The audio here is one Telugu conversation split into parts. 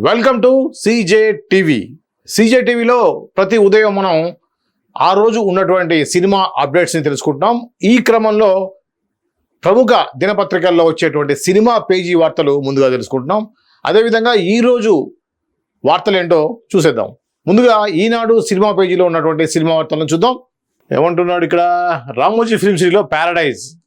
Welcome to CJ TV CJ టీవీలో ప్రతి ఉదయం మనం ఆ రోజు ఉన్నటువంటి సినిమా అప్డేట్స్ని తెలుసుకుంటున్నాం. ఈ క్రమంలో ప్రముఖ దినపత్రికల్లో వచ్చేటువంటి సినిమా పేజీ వార్తలు ముందుగా తెలుసుకుంటున్నాం. అదేవిధంగా ఈరోజు వార్తలు ఏంటో చూసేద్దాం. ముందుగా ఈనాడు సినిమా పేజీలో ఉన్నటువంటి సినిమా వార్తలను చూద్దాం. ఏమంటున్నాడు ఇక్కడ? రామోజీ ఫిల్మ్ సిటీలో ప్యారడైజ్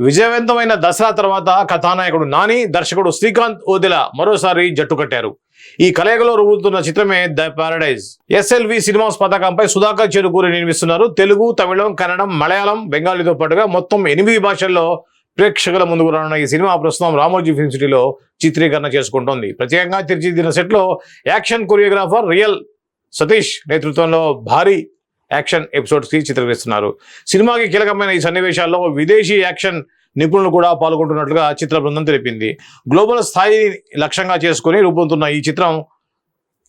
విజయవంతమైన దసరా తర్వాత కథానాయకుడు నాని దర్శకుడు శ్రీకాంత్ ఓదెల మరోసారి జట్టు కట్టారు. ఈ కలయికలో రూపుతున్న చిత్రమే ద పారడైజ్. ఎస్ఎల్వి సినిమాస్ పథకంపై సుధాకర్ చెరుకూరి నిర్మిస్తున్నారు. తెలుగు తమిళం కన్నడం మలయాళం బెంగాలీతో పాటుగా మొత్తం ఎనిమిది భాషల్లో ప్రేక్షకుల ముందుకు రానున్న ఈ సినిమా ప్రస్తుతం రామోజీ ఫిల్మ్ సిటీలో చిత్రీకరణ చేసుకుంటోంది. ప్రత్యేకంగా తీర్చిదిద్దిన సెట్లో యాక్షన్ కొరియోగ్రాఫర్ రియల్ సతీష్ నేతృత్వంలో భారీ యాక్షన్ ఎపిసోడ్స్కి చిత్రీకరిస్తున్నారు సినిమాకి కీలకమైన ఈ సన్నివేశాల్లో విదేశీ యాక్షన్ నిపుణులు కూడా పాల్గొంటున్నట్లుగా చిత్ర బృందం తెలిపింది. గ్లోబల్ స్థాయి లక్ష్యంగా చేసుకుని రూపొందుతున్న ఈ చిత్రం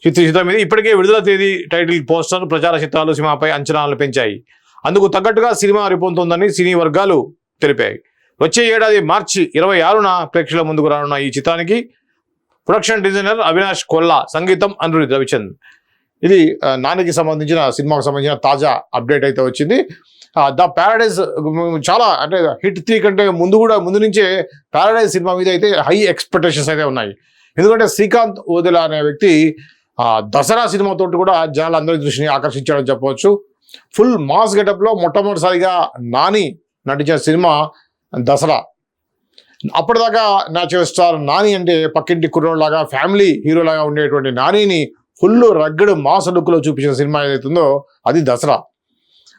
చిత్ర చిత్రం మీద ఇప్పటికే విడుదల తేదీ టైటిల్ పోస్టర్ ప్రచార చిత్రాలు సినిమాపై అంచనాలు పెంచాయి. అందుకు తగ్గట్టుగా సినిమా రూపొందుతుందని సినీ వర్గాలు తెలిపాయి. వచ్చే ఏడాది మార్చి ఇరవై ఆరున ప్రేక్షకుల ముందుకు రానున్న ఈ చిత్రానికి ప్రొడక్షన్ డిజైనర్ అవినాష్ కొల్లా సంగీతం అనురుద్ రవిచంద్. ఇది నానికి సంబంధించిన సినిమాకు సంబంధించిన తాజా అప్డేట్ అయితే వచ్చింది. ద ప్యారడైజ్ చాలా అంటే హిట్ త్రీ కంటే ముందు కూడా ముందు నుంచే ప్యారడైజ్ సినిమా మీద అయితే హై ఎక్స్పెక్టేషన్స్ అయితే ఉన్నాయి. ఎందుకంటే శ్రీకాంత్ ఓదెల అనే వ్యక్తి దసరా సినిమాతోటి కూడా జనాలందరి దృష్టిని ఆకర్షించాడని చెప్పవచ్చు. ఫుల్ మాస్ గెటప్లో మొట్టమొదటిసారిగా నాని నటించిన సినిమా దసరా. అప్పటిదాకా న్యాచురల్ స్టార్ నాని అంటే పక్కింటి కుర్రోడ్లాగా ఫ్యామిలీ హీరోలాగా ఉండేటువంటి నానిని ఫుల్ రగ్గడు మాస్ లుక్లో చూపించిన సినిమా ఏదైతుందో అది దసరా.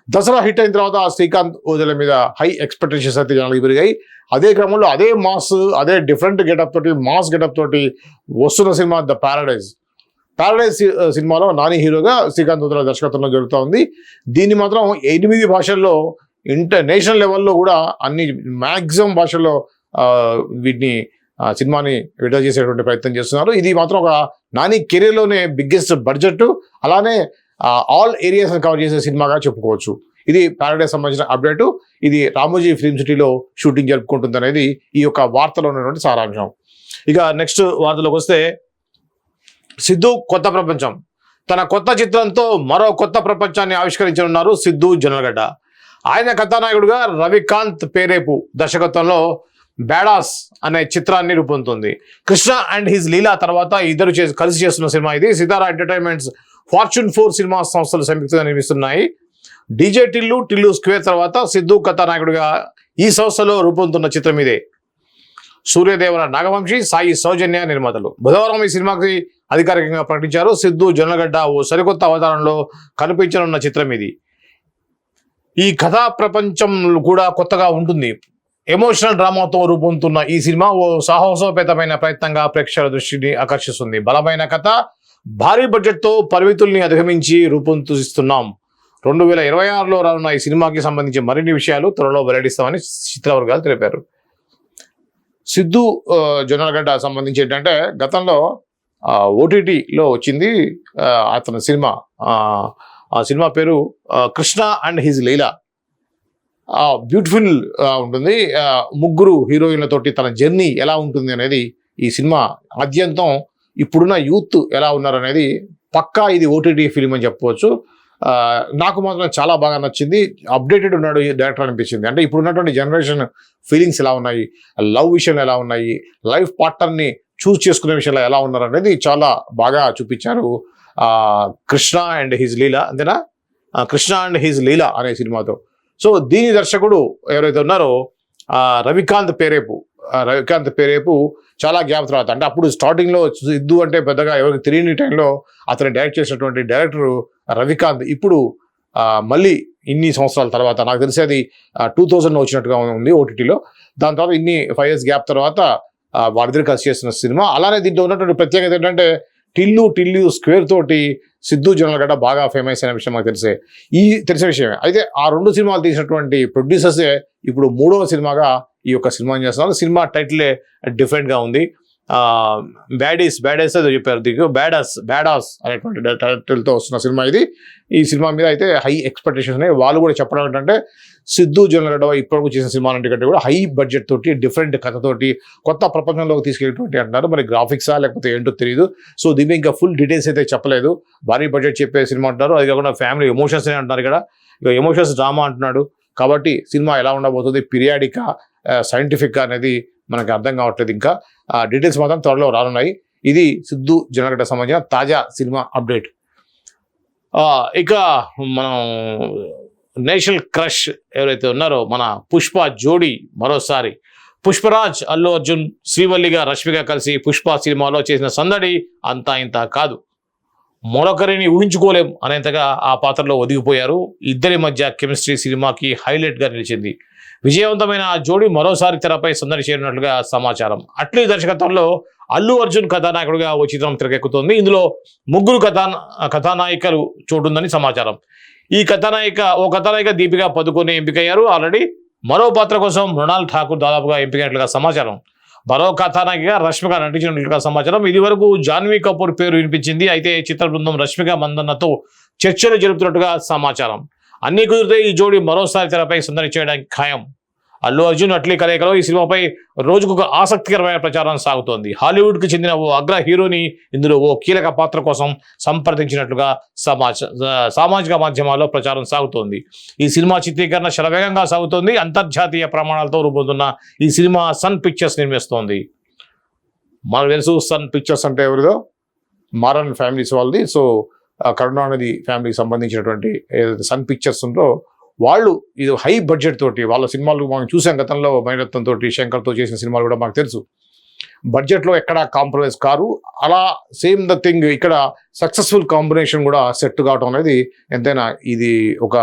దసరా హిట్ అయిన తర్వాత శ్రీకాంత్ ఓజల మీద హై ఎక్స్పెక్టేషన్స్ అయితే జనాలకు పెరిగాయి. అదే క్రమంలో అదే మాస్ అదే డిఫరెంట్ గెటప్ తోటి మాస్ గెటప్ తోటి వస్తున్న సినిమా ద ప్యారడైజ్ ప్యారడైజ్ సినిమాలో నాని హీరోగా శ్రీకాంత్ ఓజల దర్శకత్వంలో జరుగుతూ ఉంది. దీన్ని మాత్రం ఎనిమిది భాషల్లో ఇంటర్నేషనల్ లెవెల్లో కూడా అన్ని మ్యాక్సిమం భాషల్లో వీటిని సినిమాని విడుదల చేసేటువంటి ప్రయత్నం చేస్తున్నారు. ఇది మాత్రం ఒక నాని కెరీర్లోనే బిగ్గెస్ట్ బడ్జెట్. అలానే ఆల్ ఏరియాస్ కవర్ చేసే సినిమాగా చెప్పుకోవచ్చు. ఇది ప్యారడైజ్ సంబంధించిన అప్డేట్. ఇది రామోజీ ఫిల్మ్ సిటీలో షూటింగ్ జరుపుకుంటుంది అనేది ఈ యొక్క వార్తలో ఉన్నటువంటి సారాంశం. ఇక నెక్స్ట్ వార్తలోకి వస్తే సిద్ధు కొత్త ప్రపంచం. తన కొత్త చిత్రంతో మరో కొత్త ప్రపంచాన్ని ఆవిష్కరించనున్నారు సిద్ధు జనరగడ్డ ఆయన కథానాయకుడుగా రవికాంత్ పేరేపు దర్శకత్వంలో బ్యాడాస్ అనే చిత్రాన్ని రూపొందుతుంది. కృష్ణ అండ్ హిజ్ లీలా తర్వాత ఇద్దరు చేసి కలిసి చేస్తున్న సినిమా ఇది. Sithara entertainments fortune four cinema సంస్థలు సంయుక్తంగా నిర్మిస్తున్నాయి. డీజే టిల్లు టిల్లు స్క్వేర్ తర్వాత సిద్ధు కథానాయకుడిగా ఈ సంస్థలో రూపొందుతున్న చిత్రం ఇదే. సూర్యదేవర నాగవంశి సాయి సౌజన్య నిర్మాతలు. బుధవారం ఈ సినిమాకి అధికారికంగా ప్రకటించారు. సిద్ధు జొన్నగడ్డ ఓ సరికొత్త అవతారంలో కనిపించనున్న చిత్రం ఇది. ఈ కథా ప్రపంచం కూడా కొత్తగా ఉంటుంది. ఎమోషనల్ డ్రామాతో రూపొందుతున్న ఈ సినిమా ఓ సాహసోపేతమైన ప్రయత్నంగా ప్రేక్షకుల దృష్టిని ఆకర్షిస్తుంది. బలమైన కథ భారీ బడ్జెట్తో పరిమితుల్ని అధిగమించి రూపొందిస్తున్నాం. రెండు వేల ఇరవై ఆరులో రానున్న ఈ సినిమాకి సంబంధించి మరిన్ని విషయాలు త్వరలో వెల్లడిస్తామని చిత్రవర్గాలు తెలిపారు. సిద్ధు జొన్నలగడ్డ సంబంధించి ఏంటంటే గతంలో ఓటీటీలో వచ్చింది అతని సినిమా. ఆ, సినిమా పేరు Krishna and his Leela. Beautiful ఉంటుంది. ముగ్గురు హీరోయిన్లతోటి తన జర్నీ ఎలా ఉంటుంది అనేది ఈ సినిమా ఆద్యంతం ఇప్పుడున్న యూత్ ఎలా ఉన్నారు అనేది పక్కా ఇది ఓటీటీ ఫిలిం అని చెప్పవచ్చు. నాకు మాత్రం చాలా బాగా నచ్చింది. అప్డేటెడ్ ఉన్నాడు ఈ డైరెక్టర్ అనిపించింది. అంటే ఇప్పుడు ఉన్నటువంటి జనరేషన్ ఫీలింగ్స్ ఎలా ఉన్నాయి? లవ్ విషయంలో ఎలా ఉన్నాయి? లైఫ్ పార్ట్నర్ని చూస్ చేసుకునే విషయంలో ఎలా ఉన్నారు అనేది చాలా బాగా చూపించారు. కృష్ణ అండ్ హిజ్ లీలా అంతేనా? కృష్ణ అండ్ హిజ్ లీలా అనే సినిమాతో. సో దీని దర్శకుడు ఎవరైతే ఉన్నారో రవికాంత్ పేరేపు రవికాంత్ పేరేపు చాలా గ్యాప్ తర్వాత అంటే అప్పుడు స్టార్టింగ్లో సిద్ధు అంటే పెద్దగా ఎవరికి తెలియని టైంలో అతను డైరెక్ట్ చేసినటువంటి డైరెక్టర్ రవికాంత్ ఇప్పుడు మళ్ళీ ఇన్ని సంవత్సరాల తర్వాత నాకు తెలిసి అది టూ థౌజండ్లో వచ్చినట్టుగా ఉంది ఓటీటీలో దాని తర్వాత ఇన్ని ఫైవ్ ఇయర్స్ గ్యాప్ తర్వాత వారిద్దరు కలిసి చేసిన సినిమా. అలానే దీంట్లో ఉన్నటువంటి ప్రత్యేకత ఏంటంటే టిల్లు టిల్లు స్క్వేర్ తోటి సిద్ధు జొన్నలగడ్డ బాగా ఫేమస్ అయిన విషయం మాకు తెలిసే. ఈ తెలిసిన విషయమే. అయితే ఆ రెండు సినిమాలు తీసినటువంటి ప్రొడ్యూసర్సే ఇప్పుడు మూడవ సినిమాగా ఈ యొక్క సినిమాని చేస్తున్నారు? సినిమా టైటిలే డిఫరెంట్గా ఉంది. బ్యాడీస్ బ్యాడీస్ ఏదో చెప్పారు దీనికి. బ్యాడాస్ బ్యాడాస్ అనేటువంటి టైటిల్తో వస్తున్న సినిమా ఇది. ఈ సినిమా మీద అయితే హై ఎక్స్పెక్టేషన్స్ ఉన్నాయి. వాళ్ళు కూడా చెప్పడం ఏంటంటే సిద్ధు జొన్నగడ్డ ఇప్పటివరకు చేసిన సినిమాలంటే కంటే కూడా హై బడ్జెట్ తోటి డిఫరెంట్ కథతోటి కొత్త ప్రపంచంలోకి తీసుకెళ్ళినటువంటి అంటున్నారు. మరి గ్రాఫిక్సా లేకపోతే ఏంటో తెలియదు సో దీని ఇంకా ఫుల్ డీటెయిల్స్ అయితే చెప్పలేదు. భారీ బడ్జెట్ చెప్పే సినిమా అంటారు అది కాకుండా ఫ్యామిలీ ఎమోషన్స్ అనే అంటున్నారు ఇక్కడ. ఇక ఎమోషన్స్ డ్రామా అంటున్నాడు. కాబట్టి సినిమా ఎలా ఉండబోతుంది? పిరియాడికా సైంటిఫిక్ అనేది మనకి అర్థం కావట్లేదు ఇంకా. ఆ డీటెయిల్స్ మాత్రం త్వరలో రానున్నాయి. ఇది సిద్ధు జనగడ్డ సంబంధించిన తాజా సినిమా అప్డేట్ ఇక మనం నేషనల్ క్రష్ ఎవరైతే ఉన్నారో మన పుష్ప జోడి మరోసారి. పుష్పరాజ్ అల్లు అర్జున్ శ్రీవల్లిగా రష్మిగా కలిసి పుష్ప సినిమాలో చేసిన సందడి అంతా ఇంత కాదు. మరొకరిని ఊహించుకోలేం అనేంతగా ఆ పాత్రలో ఒదిగిపోయారు. ఇద్దరి మధ్య కెమిస్ట్రీ సినిమాకి హైలైట్గా నిలిచింది. విజయవంతమైన ఆ జోడీ మరోసారి తెరపై సందడి చేరినట్లుగా సమాచారం. అట్లీ దర్శకత్వంలో అల్లు అర్జున్ కథానాయకుడిగా ఓ చిత్రం తెరకెక్కుతోంది. ఇందులో ముగ్గురు కథా కథానాయికలు చోటుందని సమాచారం. ఈ కథానాయిక ఓ కథానాయిక దీపిక పదుకొని ఎంపికయ్యారు. ఆల్రెడీ మరో పాత్ర కోసం మృణాల్ ఠాకూర్ దాదాపుగా ఎంపికైనట్లుగా సమాచారం. మరో కథానాయికగా రష్మిక నటించినట్లుగా సమాచారం. ఇది వరకు జాన్వీ కపూర్ పేరు వినిపించింది. అయితే చిత్ర బృందం రష్మిక మందన్నతో చర్చలు జరుపుతున్నట్టుగా సమాచారం. అన్ని కుదిరితే ఈ జోడీ మరోసారి తెరపై సందడి చేయడానికి ఖాయం. అల్లు అర్జున్ అట్లీ కలయికలో ఈ సినిమాపై రోజుకు ఒక ఆసక్తికరమైన ప్రచారం సాగుతోంది. హాలీవుడ్కి చెందిన ఓ అగ్ర హీరోని ఇందులో ఓ కీలక పాత్ర కోసం సంప్రదించినట్లుగా సమాచ సామాజిక మాధ్యమాల్లో ప్రచారం సాగుతోంది. ఈ సినిమా చిత్రీకరణ శరవేగంగా సాగుతోంది. అంతర్జాతీయ ప్రమాణాలతో రూపొందుతున్న ఈ సినిమా సన్ పిక్చర్స్ నిర్మిస్తోంది. మనకు తెలుసు సన్ పిక్చర్స్ అంటే ఎవరిదో? మారన్ ఫ్యామిలీస్ వాళ్ళది. సో కరుణానిధి ఫ్యామిలీకి సంబంధించినటువంటి సన్ పిక్చర్స్ ఉందో వాళ్ళు ఇది హై బడ్జెట్ తోటి వాళ్ళ సినిమాలు మనం చూసాం గతంలో మణిరత్నం తోటి శంకర్తో చేసిన సినిమాలు కూడా మాకు తెలుసు. బడ్జెట్లో ఎక్కడ కాంప్రమైజ్ కారు. అలా సేమ్ ద థింగ్ ఇక్కడ సక్సెస్ఫుల్ కాంబినేషన్ కూడా సెట్ కావటం అనేది ఎంతైనా ఇది ఒక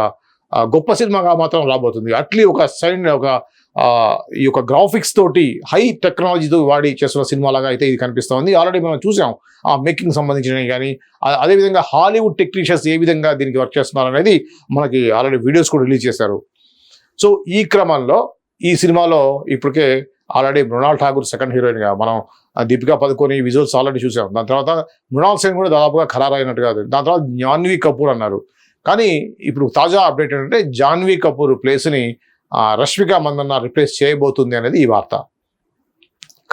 గొప్ప సినిమాగా మాత్రం రాబోతుంది. అట్లీ ఒక సైన్ ఒక ఈ యొక్క గ్రాఫిక్స్ తోటి హై టెక్నాలజీతో వాడి చేస్తున్న సినిమాలాగా అయితే ఇది కనిపిస్తోంది. ఆల్రెడీ మనం చూసాం ఆ మేకింగ్ సంబంధించినవి కానీ అదేవిధంగా హాలీవుడ్ టెక్నీషియన్స్ ఏ విధంగా దీనికి వర్క్ చేస్తున్నారు అనేది మనకి ఆల్రెడీ వీడియోస్ కూడా రిలీజ్ చేశారు. సో ఈ క్రమంలో ఈ సినిమాలో ఇప్పటికే ఆల్రెడీ మృణాల్ ఠాగూర్ సెకండ్ హీరోయిన్గా మనం దీపికా పదుకొని విజువల్స్ ఆల్రెడీ చూసాం. దాని తర్వాత మృణాల్ సేన్ కూడా దాదాపుగా ఖరారైనట్టుగా దాని తర్వాత జాన్వీ కపూర్ అన్నారు. కానీ ఇప్పుడు తాజా అప్డేట్ ఏంటంటే జాన్వీ కపూర్ ప్లేస్ని రష్మిక మందన్న రిప్లేస్ చేయబోతుంది అనేది ఈ వార్త.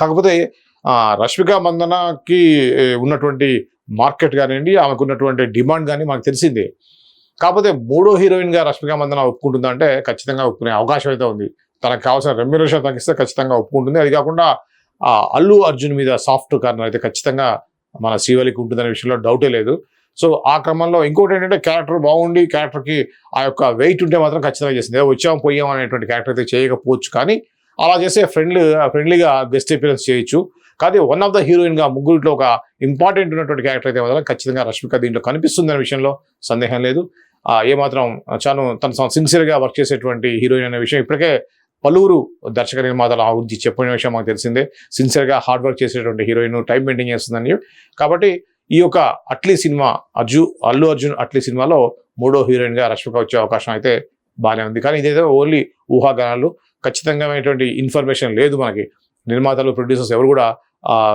కాకపోతే రష్మిక మందనకి ఉన్నటువంటి మార్కెట్ కానివ్వండి ఆమెకు ఉన్నటువంటి డిమాండ్ కానీ మనకు తెలిసిందే. కాకపోతే మూడో హీరోయిన్గా రష్మిక మందన ఒప్పుకుంటుందా అంటే ఖచ్చితంగా ఒప్పుకునే అవకాశం అయితే ఉంది. తనకు కావాల్సిన రెమ్యురేషన్ తగ్గిస్తే ఖచ్చితంగా ఒప్పుకుంటుంది. అది కాకుండా అల్లు అర్జున్ మీద సాఫ్ట్ కార్నర్ అయితే ఖచ్చితంగా మన శ్రీవలికి ఉంటుందనే విషయంలో డౌటే లేదు. సో ఆ క్రమంలో ఇంకోటి ఏంటంటే క్యారెక్టర్ బాగుండి క్యారెక్టర్కి ఆ యొక్క వెయిట్ ఉంటే మాత్రం ఖచ్చితంగా చేసింది. ఏదో వచ్చాం పోయాం అనేటువంటి క్యారెక్టర్ అయితే చేయకపోవచ్చు కానీ అలా చేసే ఫ్రెండ్లీ ఫ్రెండ్లీగా బెస్ట్ అపీరెన్స్ చేయొచ్చు. కానీ వన్ ఆఫ్ ద హీరోయిన్గా ముగ్గురిలో ఒక ఇంపార్టెంట్ ఉన్నటువంటి క్యారెక్టర్ అయితే మాత్రం ఖచ్చితంగా రష్మిక దీంట్లో కనిపిస్తుంది అనే విషయంలో సందేహం లేదు. ఏమాత్రం చాను తను సిన్సియర్గా వర్క్ చేసేటువంటి హీరోయిన్ అనే విషయం ఇప్పటికే పలువురు దర్శక నిర్మాతలు ఆ గురించి చెప్పిన విషయం మాకు తెలిసిందే. సిన్సియర్గా హార్డ్ వర్క్ చేసేటువంటి హీరోయిన్ టైం మెయింటైన్ చేస్తుందని కాబట్టి ఈ యొక్క అట్లీ సినిమా అర్జు అల్లు అర్జున్ అట్లీ సినిమాలో మూడో హీరోయిన్గా రష్మిక వచ్చే అవకాశం అయితే బాగానే ఉంది. కానీ ఇదైతే ఓన్లీ ఊహాగానాలు. ఖచ్చితంగా ఇన్ఫర్మేషన్ లేదు మనకి. నిర్మాతలు ప్రొడ్యూసర్స్ ఎవరు కూడా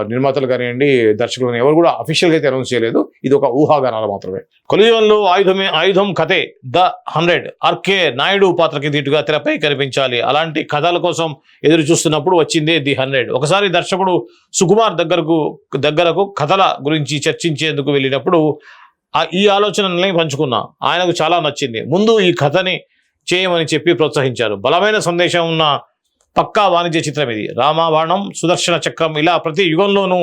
నిర్మాతలు కానివ్వండి దర్శకులు కానీ ఎవరు కూడా అఫీషియల్గా అయితే అనౌన్స్ చేయలేదు. ఇది ఒక ఊహాగానాలు మాత్రమే. కొలియుగంలో ఆయుధమే ఆయుధం కథే ద హండ్రెడ్ ఆర్కే నాయుడు పాత్రకి దీటుగా తెరపై కనిపించాలి. అలాంటి కథల కోసం ఎదురు చూస్తున్నప్పుడు వచ్చిందే ది హండ్రెడ్. ఒకసారి దర్శకుడు సుకుమార్ దగ్గరకు దగ్గరకు కథల గురించి చర్చించేందుకు వెళ్ళినప్పుడు ఈ ఆలోచనల్ని పంచుకున్నా. ఆయనకు చాలా నచ్చింది. ముందు ఈ కథని చేయమని చెప్పి ప్రోత్సహించారు. బలమైన సందేశం ఉన్న పక్కా వాణిజ్య చిత్రం ఇది. రామాబాణం సుదర్శన చక్రం ఇలా ప్రతి యుగంలోనూ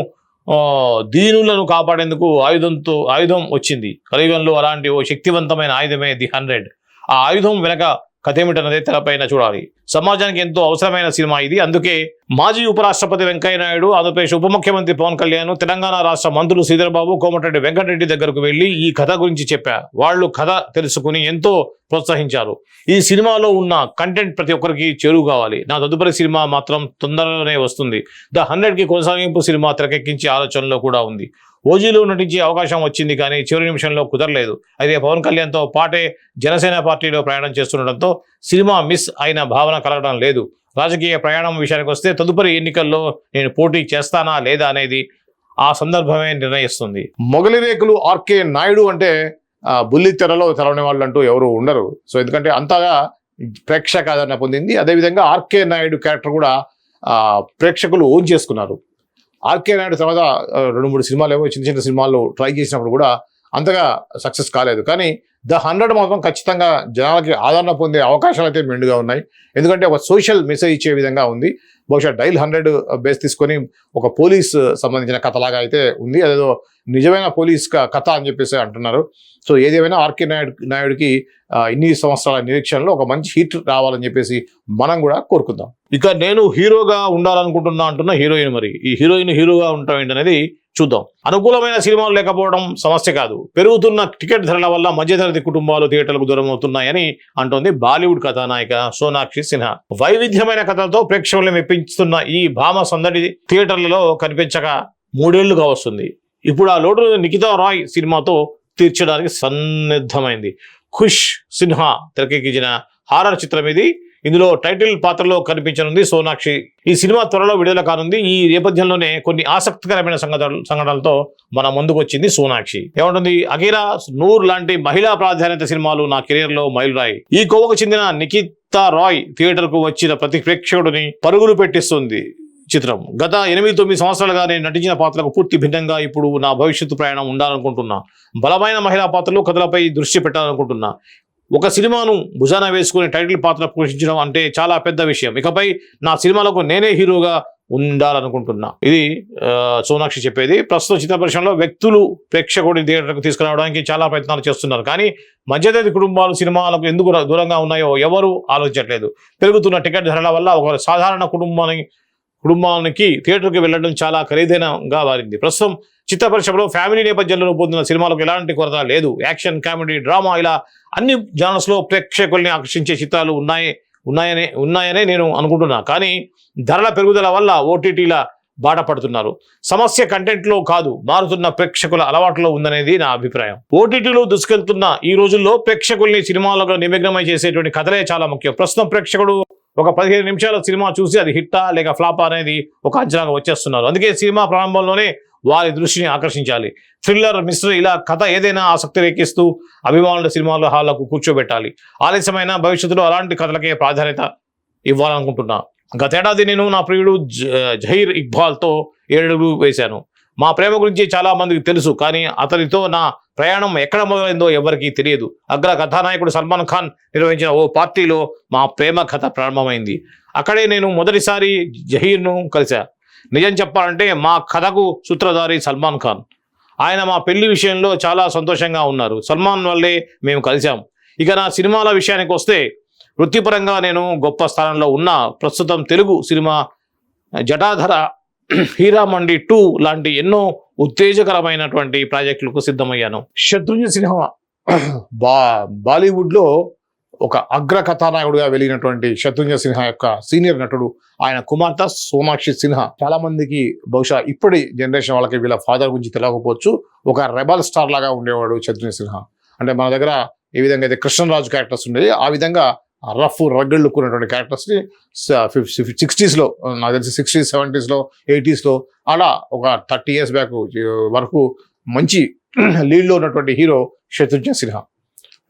దీనులను కాపాడేందుకు ఆయుధంతో ఆయుధం వచ్చింది. కలియుగంలో అలాంటి ఓ శక్తివంతమైన ఆయుధమే ది హండ్రెడ్. ఆ ఆయుధం వెనక కథ ఏమిటన్నదే తెరపైన చూడాలి. సమాజానికి ఎంతో అవసరమైన సినిమా ఇది. అందుకే మాజీ ఉపరాష్ట్రపతి వెంకయ్య నాయుడు ఆంధ్రప్రదేశ్ ఉప ముఖ్యమంత్రి పవన్ కళ్యాణ్ తెలంగాణ రాష్ట్ర మంత్రులు శ్రీధరబాబు కోమటిరెడ్డి వెంకటరెడ్డి దగ్గరకు వెళ్ళి ఈ కథ గురించి చెప్పారు వాళ్ళు కథ తెలుసుకుని ఎంతో ప్రోత్సహించారు. ఈ సినిమాలో ఉన్న కంటెంట్ ప్రతి ఒక్కరికి చేరువు కావాలి. నా తదుపరి సినిమా మాత్రం తొందరలోనే వస్తుంది. ద హండ్రెడ్కి కొనసాగింపు సినిమా తెరకెక్కించే ఆలోచనలో కూడా ఉంది. ఓజీలో నటించే అవకాశం వచ్చింది కానీ చివరి నిమిషంలో కుదరలేదు. అయితే పవన్ కళ్యాణ్తో పాటే జనసేన పార్టీలో ప్రయాణం చేస్తుండటంతో సినిమా మిస్ అయిన భావన కలగడం లేదు. రాజకీయ ప్రయాణం విషయానికి వస్తే తదుపరి ఎన్నికల్లో నేను పోటీ చేస్తానా లేదా అనేది ఆ సందర్భమే నిర్ణయిస్తుంది. మొగలి రేకులు ఆర్కే నాయుడు అంటే బుల్లి తెరలో తెరవని వాళ్ళు అంటూ ఎవరు ఉండరు. సో ఎందుకంటే అంతగా ప్రేక్షక ఆదరణ పొందింది. అదేవిధంగా ఆర్కే నాయుడు క్యారెక్టర్ కూడా ప్రేక్షకులు ఓన్ చేసుకున్నారు. ఆర్కే నాయుడు తర్వాత రెండు మూడు సినిమాలు ఏమో చిన్న చిన్న సినిమాలు ట్రై చేసినప్పుడు కూడా అంతగా సక్సెస్ కాలేదు. కానీ ద హండ్రెడ్ మాత్రం ఖచ్చితంగా జనాలకి ఆదరణ పొందే అవకాశాలు అయితే మెండుగా ఉన్నాయి. ఎందుకంటే ఒక సోషల్ మెసేజ్ ఇచ్చే విధంగా ఉంది. బహుశా డైల్ హండ్రెడ్ బేస్ తీసుకొని ఒక పోలీస్ సంబంధించిన కథలాగా అయితే ఉంది. అదేదో నిజమైన పోలీస్ కథ అని చెప్పేసి అంటున్నారు. సో ఏదేమైనా ఆర్కే నాయుడు నాయుడికి ఇన్ని సంవత్సరాల నిరీక్షణలో ఒక మంచి హిట్ రావాలని చెప్పేసి మనం కూడా కోరుకుందాం. ఇక నేను హీరోగా ఉండాలనుకుంటున్నా అంటున్న హీరోయిన్ మరి. ఈ హీరోయిన్ హీరోగా ఉండటం ఏంటనేది చూద్దాం. అనుకూలమైన సినిమాలు లేకపోవడం సమస్య కాదు. పెరుగుతున్న టికెట్ ధరల వల్ల మధ్యతరగతి కుటుంబాలు థియేటర్లకు దూరం అవుతున్నాయని అంటోంది బాలీవుడ్ కథానాయిక సోనాక్షి సిన్హా. వైవిధ్యమైన కథలతో ప్రేక్షకులను మెప్పించుతున్న ఈ భామ సందడి థియేటర్లలో కనిపించక మూడేళ్ళుగా వస్తుంది. ఇప్పుడు ఆ లోటు నిఖితా రాయ్ సినిమాతో తీర్చడానికి సన్నిద్ధమైంది. ఖుష్ సిన్హా తెరకెక్కించిన హారర్ చిత్రం ఇది ఇందులో టైటిల్ పాత్రలో కనిపించనుంది సోనాక్షి. ఈ సినిమా త్వరలో విడుదల కానుంది. ఈ నేపథ్యంలోనే కొన్ని ఆసక్తికరమైన సంఘటనలు సంఘటనలతో మన ముందుకు వచ్చింది సోనాక్షి. ఏమంటుంది? అగీరా నూర్ లాంటి మహిళా ప్రాధాన్యత సినిమాలు నా కెరీర్లో మైలురాయి. ఈ కోవకు చెందిన నిఖితా రాయ్ థియేటర్కు వచ్చిన ప్రతి ప్రేక్షకుడిని పరుగులు పెట్టిస్తుంది చిత్రం. గత ఎనిమిది తొమ్మిది సంవత్సరాలుగా నేను నటించిన పాత్రకు పూర్తి భిన్నంగా ఇప్పుడు నా భవిష్యత్తు ప్రయాణం ఉండాలనుకుంటున్నా. బలమైన మహిళా పాత్రలు కథలపై దృష్టి పెట్టాలనుకుంటున్నా. ఒక సినిమాను భుజాన వేసుకుని టైటిల్ పాత్ర పోషించడం అంటే చాలా పెద్ద విషయం. ఇకపై నా సినిమాలకు నేనే హీరోగా ఉండాలనుకుంటున్నా. ఇది సోనాక్షి చెప్పేది. ప్రస్తుతం చిత్ర పరిశ్రమలో వ్యక్తులు ప్రేక్షకుడిని థియేటర్కు తీసుకురావడానికి చాలా ప్రయత్నాలు చేస్తున్నారు. కానీ మధ్యతరగతి కుటుంబాలు సినిమాలకు ఎందుకు దూరంగా ఉన్నాయో ఎవరు ఆలోచించట్లేదు. పెరుగుతున్న టికెట్ ధరల వల్ల ఒక సాధారణ కుటుంబానికి కుటుంబానికి థియేటర్కి వెళ్ళడం చాలా ఖరీదైనగా మారింది. ప్రస్తుతం చిత్ర పరిశ్రమలో ఫ్యామిలీ నేపథ్యంలో రూపొందిన సినిమాలకు ఎలాంటి కొరత లేదు. యాక్షన్ కామెడీ డ్రామా ఇలా అన్ని జానర్స్లో ప్రేక్షకుల్ని ఆకర్షించే చిత్రాలు ఉన్నాయి ఉన్నాయని ఉన్నాయనే నేను అనుకుంటున్నా. కానీ ధరల పెరుగుదల వల్ల ఓటీటీల బాట పడుతున్నారు. సమస్య కంటెంట్లో కాదు మారుతున్న ప్రేక్షకుల అలవాట్లో ఉందనేది నా అభిప్రాయం. ఓటీటీలో దూసుకెళ్తున్న ఈ రోజుల్లో ప్రేక్షకుల్ని సినిమాలకు నిమగ్నమై చేసేటువంటి కథలే చాలా ముఖ్యం. ప్రస్తుతం ప్రేక్షకుడు ఒక పదిహేను నిమిషాల సినిమా చూసి అది హిట్టా లేక ఫ్లాపా అనేది ఒక అంచనాగా వచ్చేస్తున్నారు. అందుకే సినిమా ప్రారంభంలోనే వారి దృష్టిని ఆకర్షించాలి. థ్రిల్లర్ మిస్టరీ ఇలా కథ ఏదైనా ఆసక్తి రేకిస్తూ అభిమానుల సినిమాల హాళ్ళకు కూర్చోబెట్టాలి. ఆలస్యమైన భవిష్యత్తులో అలాంటి కథలకే ప్రాధాన్యత ఇవ్వాలనుకుంటున్నా. గతేడాది నేను నా ప్రియుడు జ- జహీర్ ఇక్బాల్తో ఏడుగు వేశాను. మా ప్రేమ గురించి చాలా మందికి తెలుసు కానీ అతనితో నా ప్రయాణం ఎక్కడ మొదలైందో ఎవరికీ తెలియదు. అగ్ర కథానాయకుడు సల్మాన్ ఖాన్ నిర్వహించిన ఓ పార్టీలో మా ప్రేమ కథ ప్రారంభమైంది. అక్కడే నేను మొదటిసారి జహీర్ను కలిశా. నిజం చెప్పాలంటే మా కథకు సూత్రధారి సల్మాన్ ఖాన్. ఆయన మా పెళ్ళి విషయంలో చాలా సంతోషంగా ఉన్నారు. సల్మాన్ వల్లే మేము కలిశాం. ఇక నా సినిమాల విషయానికి వస్తే వృత్తిపరంగా నేను గొప్ప స్థానంలో ఉన్నా. ప్రస్తుతం తెలుగు సినిమా జటాధర హీరామండి టూ లాంటి ఎన్నో ఉత్తేజకరమైనటువంటి ప్రాజెక్టులకు సిద్ధమయ్యాను. శత్రుంజ సిన్హా బా బాలీవుడ్లో ఒక అగ్ర కథానాయకుడిగా వెలిగినటువంటి శత్రుంజ సిన్హా యొక్క సీనియర్ నటుడు ఆయన కుమార్తె సోనాక్షి సిన్హా. చాలా మందికి బహుశా ఇప్పటి జనరేషన్ వాళ్ళకి వీళ్ళ ఫాదర్ గురించి తెలియకపోవచ్చు ఒక రెబల్ స్టార్ లాగా ఉండేవాడు శత్రుంజ సిన్హా. అంటే మన దగ్గర ఏ విధంగా అయితే కృష్ణరాజు క్యారెక్టర్స్ ఉండేవి. ఆ విధంగా రఫ్ రగ్గడ్ లుక్ ఉన్నటువంటి క్యారెక్టర్స్ని సిక్స్టీస్లో నాకు తెలిసి సిక్స్టీస్ సెవెంటీస్లో ఎయిటీస్లో అలా ఒక థర్టీ ఇయర్స్ బ్యాక్ వరకు మంచి లీడ్లో ఉన్నటువంటి హీరో శత్రుఘ్న సిన్హా.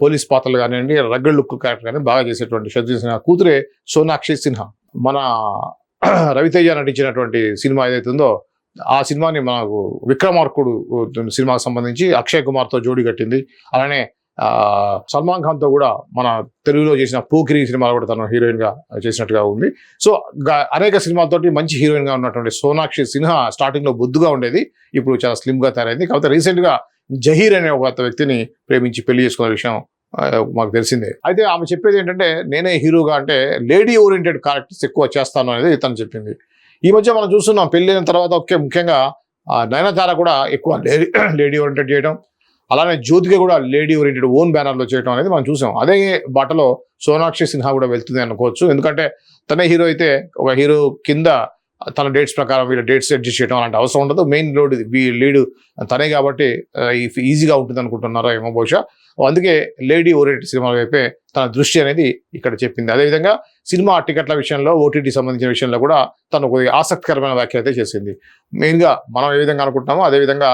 పోలీస్ పాత్రలు కానివ్వండి రగ్గడ్ లుక్ క్యారెక్టర్ కానీ బాగా చేసేటువంటి శత్రుఘ్న సిన్హా. కూతురే సోనాక్షి సిన్హా. మన రవితేజ నటించినటువంటి సినిమా ఏదైతే ఉందో ఆ సినిమాని మనకు విక్రమార్కుడు సినిమాకు సంబంధించి అక్షయ్ కుమార్తో జోడి కట్టింది. అలానే సల్మాన్ ఖాన్తో కూడా మన తెలుగులో చేసిన పోకిరి సినిమాలో కూడా తను హీరోయిన్గా చేసినట్టుగా ఉంది. సో అనేక సినిమాలతోటి మంచి హీరోయిన్గా ఉన్నటువంటి సోనాక్షి సిన్హా స్టార్టింగ్లో బొద్దుగా ఉండేది. ఇప్పుడు చాలా స్లిమ్గా తయారైంది. కాకపోతే రీసెంట్గా జహీర్ అనే ఒక వ్యక్తిని ప్రేమించి పెళ్ళి చేసుకున్న విషయం మాకు తెలిసిందే. అయితే ఆమె చెప్పేది ఏంటంటే నేనే హీరోగా అంటే లేడీ ఓరియంటెడ్ క్యారెక్టర్స్ ఎక్కువ చేస్తాను అనేది తను చెప్పింది. ఈ మధ్య మనం చూస్తున్నాం పెళ్ళైన తర్వాత ఒకే ముఖ్యంగా నయనతార కూడా ఎక్కువ లేడీ లేడీ ఓరియంటెడ్ చేయడం అలానే జ్యోతిక కూడా లేడీ ఓరియంటెడ్ ఓన్ బ్యానర్లో చేయడం అనేది మనం చూసాం. అదే బాటలో సోనాక్షి సిన్హా కూడా వెళ్తుంది అనుకోవచ్చు. ఎందుకంటే తనే హీరో అయితే ఒక హీరో కింద తన డేట్స్ ప్రకారం వీళ్ళ డేట్స్ అడ్జస్ట్ చేయడం అలాంటి అవసరం ఉండదు. మెయిన్ లోడ్ లీడ్ తనే కాబట్టి ఈజీగా ఉంటుంది అనుకుంటున్నారా ఏమో బహుశా. అందుకే లేడీ ఓరియంటెడ్ సినిమాల వైపే తన దృష్టి అనేది ఇక్కడ చెప్పింది. అదేవిధంగా సినిమా టికెట్ల విషయంలో ఓటీటీ సంబంధించిన విషయంలో కూడా తను కొద్దిగా ఆసక్తికరమైన వ్యాఖ్య అయితే చేసింది. మెయిన్గా మనం ఏ విధంగా అనుకుంటున్నామో అదేవిధంగా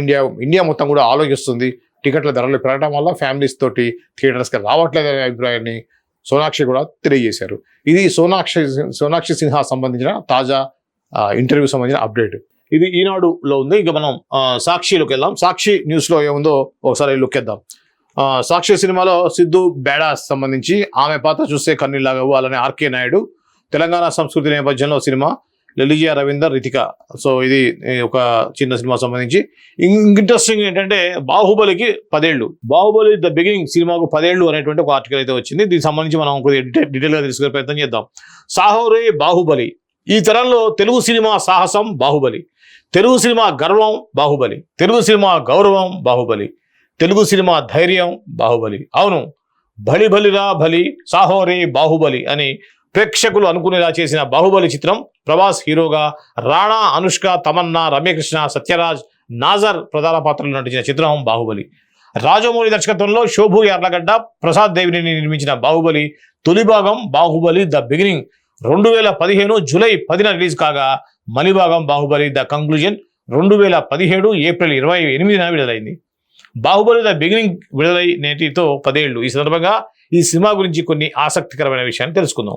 ఇండియా ఇండియా మొత్తం కూడా ఆలోచిస్తుంది. టికెట్ల ధరలు పెరగడం వల్ల ఫ్యామిలీస్ తోటి థియేటర్స్కి రావట్లేదు అనే అభిప్రాయాన్ని సోనాక్షి కూడా తెలియజేశారు. ఇది సోనాక్షి సోనాక్షి సిన్హా సంబంధించిన తాజా ఇంటర్వ్యూ సంబంధించిన అప్డేట్. ఇది ఈనాడులో ఉంది. ఇక మనం సాక్షిలోకి వెళ్దాం. సాక్షి న్యూస్లో ఏముందో ఒకసారి లుక్ వేద్దాం. సాక్షి సినిమాలో సిద్ధు బేడాస్ సంబంధించి ఆమె పాత్ర చూస్తే కన్నీళ్ళగవు అలానే ఆర్కే నాయుడు తెలంగాణ సంస్కృతి నేపథ్యంలో సినిమా లలిజియా రవీందర్ రితిక. సో ఇది ఒక చిన్న సినిమా సంబంధించి. ఇంట్రెస్టింగ్ ఏంటంటే బాహుబలికి పదేళ్ళు. బాహుబలి ద బిగినింగ్ సినిమాకు పదేళ్ళు అనేటువంటి ఒక ఆర్టికల్ అయితే వచ్చింది. దీనికి సంబంధించి మనం కొద్దిగా డీటెయిల్గా తెలుసుకునే ప్రయత్నం చేద్దాం. సాహోరే బాహుబలి. ఈ తరంలో తెలుగు సినిమా సాహసం బాహుబలి. తెలుగు సినిమా గర్వం బాహుబలి. తెలుగు సినిమా గౌరవం బాహుబలి. తెలుగు సినిమా ధైర్యం బాహుబలి. అవును. బలి బలిరా బలి సాహోరే బాహుబలి అని ప్రేక్షకులు అనుకునేలా చేసిన బాహుబలి చిత్రం ప్రభాస్ హీరోగా రాణా అనుష్క తమన్నా రమ్యకృష్ణ సత్యరాజ్ నాజర్ ప్రధాన పాత్రలు నటించిన చిత్రం బాహుబలి. రాజమౌళి దర్శకత్వంలో శోభు యార్లగడ్డ ప్రసాద్ దేవిని నిర్మించిన బాహుబలి తొలి భాగం బాహుబలి ద బిగినింగ్. రెండు వేల పదిహేను జూలై పదిన రిలీజ్ కాగా మలిభాగం బాహుబలి ద కంక్లూజన్. రెండు వేల పదిహేడు ఏప్రిల్ ఇరవై ఎనిమిదిన విడుదలైంది. బాహుబలి ద బిగినింగ్ విడుదలై నేటితో పదేళ్ళు. ఈ సందర్భంగా ఈ సినిమా గురించి కొన్ని ఆసక్తికరమైన విషయాన్ని తెలుసుకుందాం.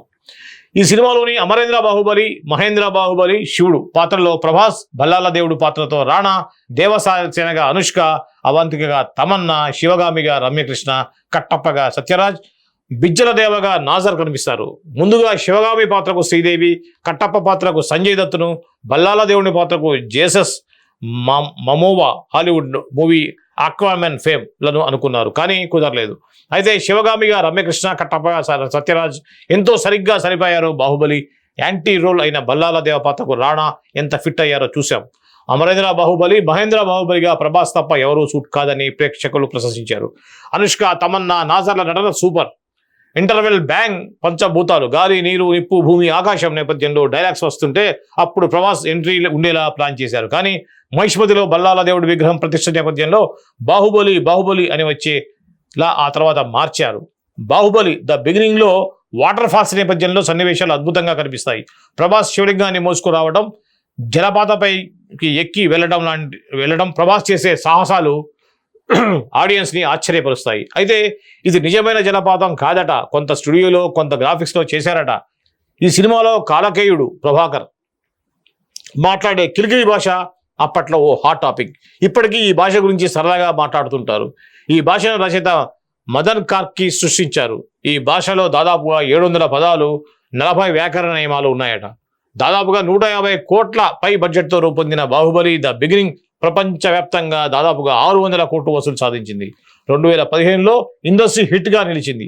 ఈ సినిమాలోని అమరేంద్ర బాహుబలి మహేంద్ర బాహుబలి శివుడు పాత్రలో ప్రభాస్ బల్లాల దేవుడు పాత్రతో రాణా దేవసేనగా అనుష్క అవంతికగా తమన్నా శివగామిగా రమ్యకృష్ణ కట్టప్పగా సత్యరాజ్ బిజ్జల దేవగా నాజర్ కనిపిస్తారు. ముందుగా శివగామి పాత్రకు శ్రీదేవి కట్టప్ప పాత్రకు సంజయ్ దత్తును బల్లాల దేవుని పాత్రకు జేసస్ మమ్- మమోవా హాలీవుడ్ మూవీ ఆక్వామెన్ ఫేమ్లను అనుకున్నారు కానీ కుదరలేదు. అయితే శివగామిగా రమ్యకృష్ణ కట్టప్ప సత్యరాజ్ ఎంతో సరిగ్గా సరిపోయారు. బాహుబలి యాంటీ రోల్ అయిన బల్లాల దేవపాతకు రాణా ఎంత ఫిట్ అయ్యారో చూశాం. అమరేంద్ర బాహుబలి మహేంద్ర బాహుబలిగా ప్రభాస్ తప్ప ఎవరూ సూట్ కాదని ప్రేక్షకులు ప్రశంసించారు. అనుష్క తమన్నా నాజర్ల నటన సూపర్. ఇంటర్వెల్ బ్యాంగ్ పంచభూతాలు గాలి నీరు నిప్పు భూమి ఆకాశం నేపథ్యంలో డైలాగ్స్ వస్తుంటే అప్పుడు ప్రభాస్ ఎంట్రీ ఉండేలా ప్లాన్ చేశారు. కానీ మహిష్మతిలో బల్లాల దేవుడి విగ్రహం ప్రతిష్ఠ నేపథ్యంలో బాహుబలి బాహుబలి అని ఇలా ఆ తర్వాత మార్చారు. బాహుబలి ద బిగినింగ్లో వాటర్ ఫాల్స్ నేపథ్యంలో సన్నివేశాలు అద్భుతంగా కనిపిస్తాయి. ప్రభాస్ శివలింగాన్ని మోసుకురావడం జలపాతపైకి ఎక్కి వెళ్ళడం లాంటి వెళ్ళడం ప్రభాస్ చేసే సాహసాలు ఆడియన్స్ని ఆశ్చర్యపరుస్తాయి. అయితే ఇది నిజమైన జలపాతం కాదట. కొంత స్టూడియోలో కొంత గ్రాఫిక్స్లో చేశారట. ఈ సినిమాలో కాలకేయుడు ప్రభాకర్ మాట్లాడే కిరికిరి భాష అప్పట్లో ఓ హాట్ టాపిక్. ఇప్పటికీ ఈ భాష గురించి సరదాగా మాట్లాడుతుంటారు. ఈ భాషను రచయిత మదన్ కార్కి సృష్టించారు. ఈ భాషలో దాదాపుగా ఏడు వందల పదాలు నలభై వ్యాకరణ నియమాలు ఉన్నాయట. దాదాపుగా నూట యాభై కోట్ల పై బడ్జెట్తో రూపొందిన బాహుబలి ద బిగినింగ్ ప్రపంచవ్యాప్తంగా దాదాపుగా ఆరు వందల కోట్లు వసూలు సాధించింది. రెండు వేల పదిహేనులో ఇండస్ట్రీ హిట్గా నిలిచింది.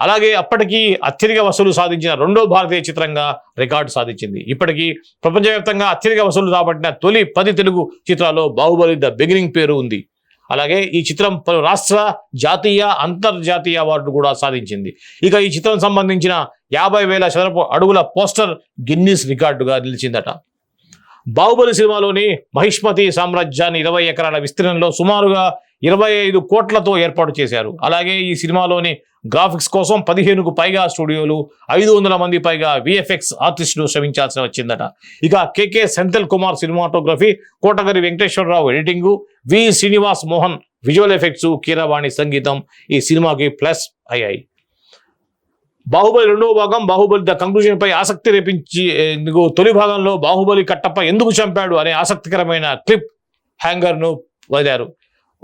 అలాగే అప్పటికి అత్యధిక వసూలు సాధించిన రెండో భారతీయ చిత్రంగా రికార్డు సాధించింది. ఇప్పటికీ ప్రపంచవ్యాప్తంగా అత్యధిక వసూలు రాబట్టిన తొలి పది తెలుగు చిత్రాల్లో బాహుబలి ద బిగినింగ్ పేరు ఉంది. అలాగే ఈ చిత్రం పలు రాష్ట్ర జాతీయ అంతర్జాతీయ అవార్డు కూడా సాధించింది. ఇక ఈ చిత్రం సంబంధించిన యాభై వేల చదరపు అడుగుల పోస్టర్ గిన్నీస్ రికార్డుగా నిలిచిందట. బాహుబలి సినిమాలోని మహిష్మతి సామ్రాజ్యాన్ని ఇరవై ఎకరాల విస్తీర్ణంలో సుమారుగా ఇరవై ఐదు కోట్లతో ఏర్పాటు చేశారు. అలాగే ఈ సినిమాలోని గ్రాఫిక్స్ కోసం పదిహేనుకు పైగా స్టూడియోలు ఐదు వందల మంది పైగా విఎఫ్ఎక్స్ ఆర్టిస్టులు శ్రమించాల్సి వచ్చిందట. ఇక KK Senthil Kumar cinematography Kotagiri Venkateswara Rao editing V Srinivas Mohan visual effects Keeravani సంగీతం ఈ సినిమాకి ప్లస్ అయ్యాయి. బాహుబలి రెండవ భాగం బాహుబలి ద కంక్లూజన్ పై ఆసక్తి రేపించి తొలి భాగంలో బాహుబలి కట్టప్ప ఎందుకు చంపాడు అనే ఆసక్తికరమైన క్లిప్ హ్యాంగర్ను వదిలారు.